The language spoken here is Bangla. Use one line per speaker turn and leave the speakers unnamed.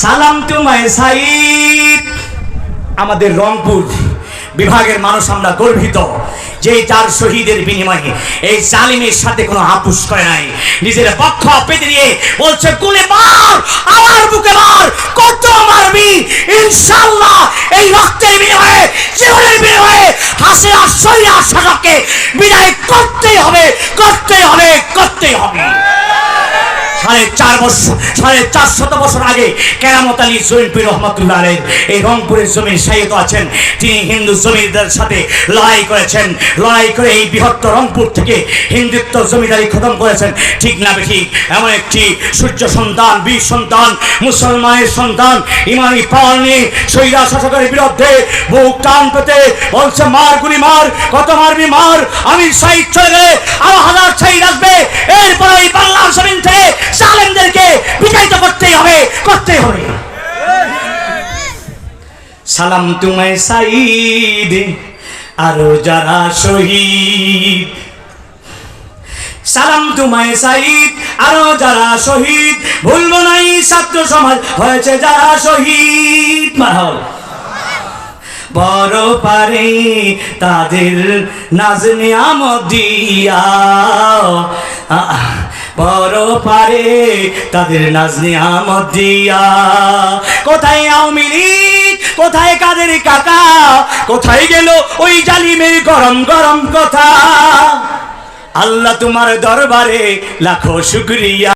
সালাম তোমায় সাইদ। আমাদের রংপুর বিভাগের মানুষ আমরা গর্বিত যে চার শহীদের বিনিময়ে এই জালিমের সাথে কোনো আপুস করে নাই। নিজের পক্ষ পেতে দিয়ে বলছে, গুলি মার, আমার বুকে মার, কত মারবি? ইনশাআল্লাহ এই রক্তের বিনিময়ে, জীবনের বিনিময়ে হাসিনা সৈরা শাসককে বিদায় করতেই হবে করতেই হবে সাড়ে চার বছর, সাড়ে চার শত বছর আগে কেরামত আলী জৈনপুর রহমতুল্লাহ আলের এই রংপুরের জমির সাহিত্য আছেন। তিনি হিন্দু জমিদার সাথে লড়াই করেছেন। লড়াই করে এই বৃহত্তর রংপুর থেকে হিন্দুত্ব জমিদারি খতম করেছেন। ঠিক না ঠিক এমন একটি সূর্য সন্তান, বীর সন্তান, মুসলমানের সন্তান, ইমানি পাওয়ার নিয়ে সৈরা শাসকের বিরুদ্ধে বুক টান পেতে বলছে, মার গুলি মার, কত মারবি মার, আমি সাইড চলে গেলে সালাম তোমায় সাইদ আরও যারা শহীদ। সালাম তোমায় সাইদ আরও যারা শহীদ। ভুলবো নাই ছাত্র সমাজ হয়েছে যারা শহীদ। মাহল বড় পারে তাদের নাজ নিয়ামত দিয়া। আহ, বড় পারে তাদের নাজ নিয়ামত দিয়া। কোথায় আওয়ামী কোথায় কাদের কাকা? কোথায় গেল ওই জালিমের গরম গরম কথা? আল্লাহ তোমার দরবারে লাখো শুক্রিয়া।